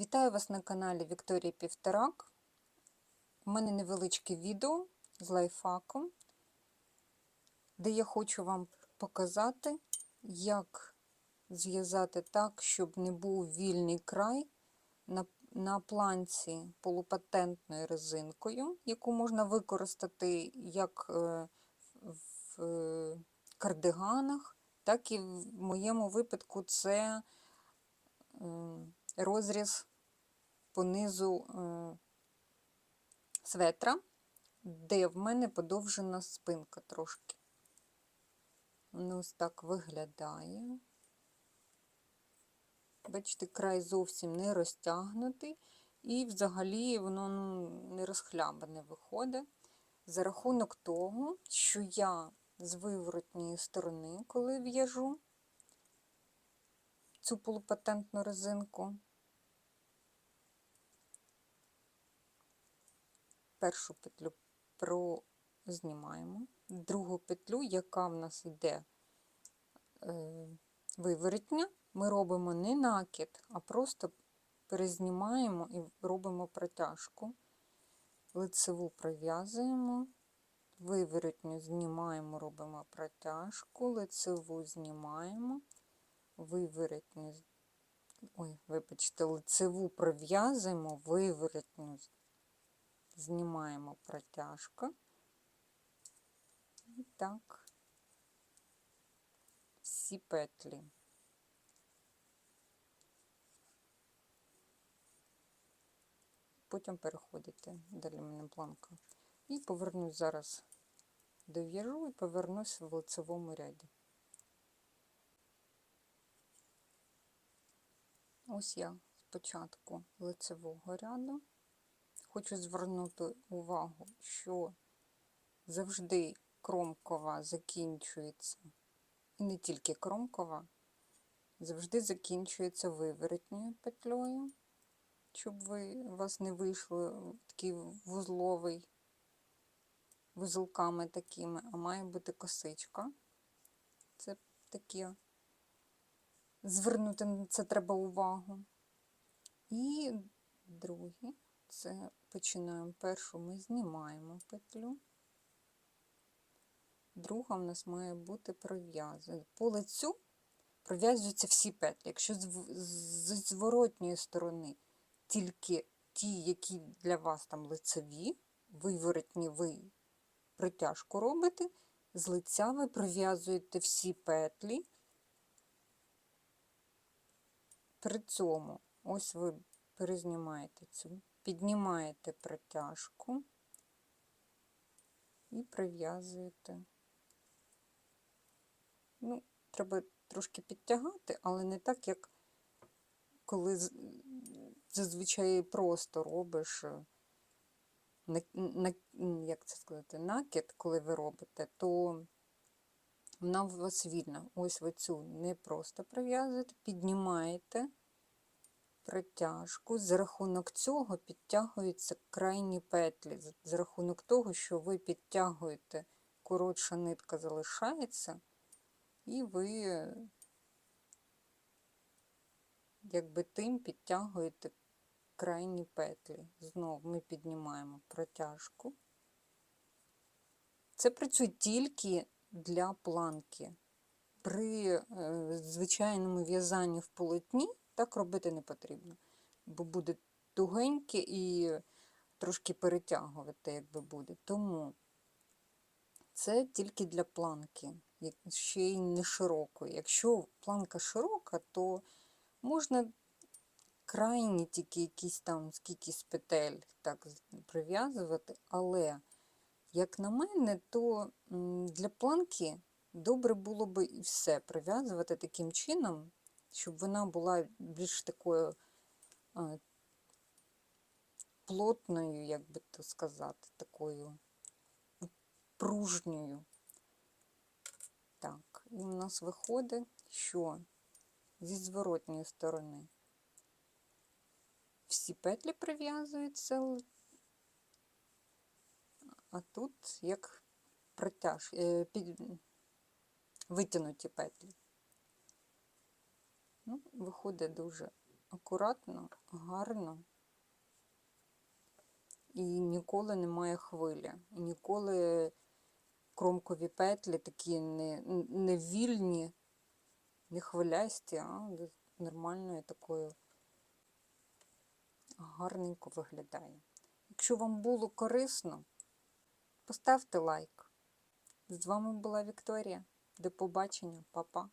Вітаю вас на каналі Вікторія Півторак. У мене невеличке відео з лайфхаком, де я хочу вам показати, як зв'язати так, щоб не був вільний край на, на планці полупатентною резинкою, яку можна використати як е, в кардиганах, так і в моєму випадку це розріз по низу е, светра, де в мене подовжена спинка трошки. Воно ось так виглядає. Бачите, край зовсім не розтягнутий, і взагалі воно ну, не розхлябане виходить. За рахунок того, що я з виворотньої сторони, коли в'яжу цю полупатентну резинку, першу петлю прознімаємо, другу петлю, яка в нас йде е, виворотня, ми робимо не накид, а просто перезнімаємо і робимо протяжку. Лицеву пров'язуємо, виворотню знімаємо, робимо протяжку, лицеву знімаємо, виворотню, ой, вибачте, лицеву пров'язуємо, виворотню знімаємо протяжку. І так, всі петлі. Потім переходите, далі в мене планка. І повернусь зараз дов'яжу і повернусь в лицевому ряді. Ось я спочатку лицевого ряду. Хочу звернути увагу, що завжди кромкова закінчується, і не тільки кромкова, завжди закінчується виворотньою петлею, щоб ви, у вас не вийшло такий вузловий, вузелками такими, а має бути косичка. Це таке, звернути на це треба увагу. І друге, це починаємо першу, ми знімаємо петлю. Друга в нас має бути пров'язана. По лицю пров'язуються всі петлі. Якщо з зворотньої сторони тільки ті, які для вас там лицеві, виворотні ви притяжку робите, з лиця ви пров'язуєте всі петлі. При цьому ось ви перезнімаєте цю, піднімаєте протяжку і прив'язуєте. Ну, треба трошки підтягати, але не так, як коли зазвичай просто робиш на, на, як це сказати, накид, коли ви робите, то вона у вас вільна. Ось ви цю не просто прив'язуєте, піднімаєте протяжку. За рахунок цього підтягуються крайні петлі. За рахунок того, що ви підтягуєте, коротша нитка залишається, і ви, якби тим підтягуєте крайні петлі. Знову ми піднімаємо протяжку. Це працює тільки для планки. При е, звичайному в'язанні в полотні так робити не потрібно, бо буде тугеньке і трошки перетягувати, якби буде. Тому це тільки для планки, ще й не широкої. Якщо планка широка, то можна крайні тільки якісь там скільки з петель так прив'язувати, але, як на мене, то для планки добре було би і все прив'язувати таким чином, щоб вона була більш такою плотною, як би то сказати, такою пружньою. Так, і в нас виходить, що зі зворотньої сторони всі петлі прив'язуються, а тут як протяж, е, під, витягнуті петлі. Ну, Виходить дуже акуратно, гарно. І ніколи немає хвилі. Ніколи кромкові петлі такі не, не вільні, не хвилясті, а нормальною такою гарненько виглядає. Якщо вам було корисно, поставте лайк. З вами була Вікторія. До побачення, Па-па.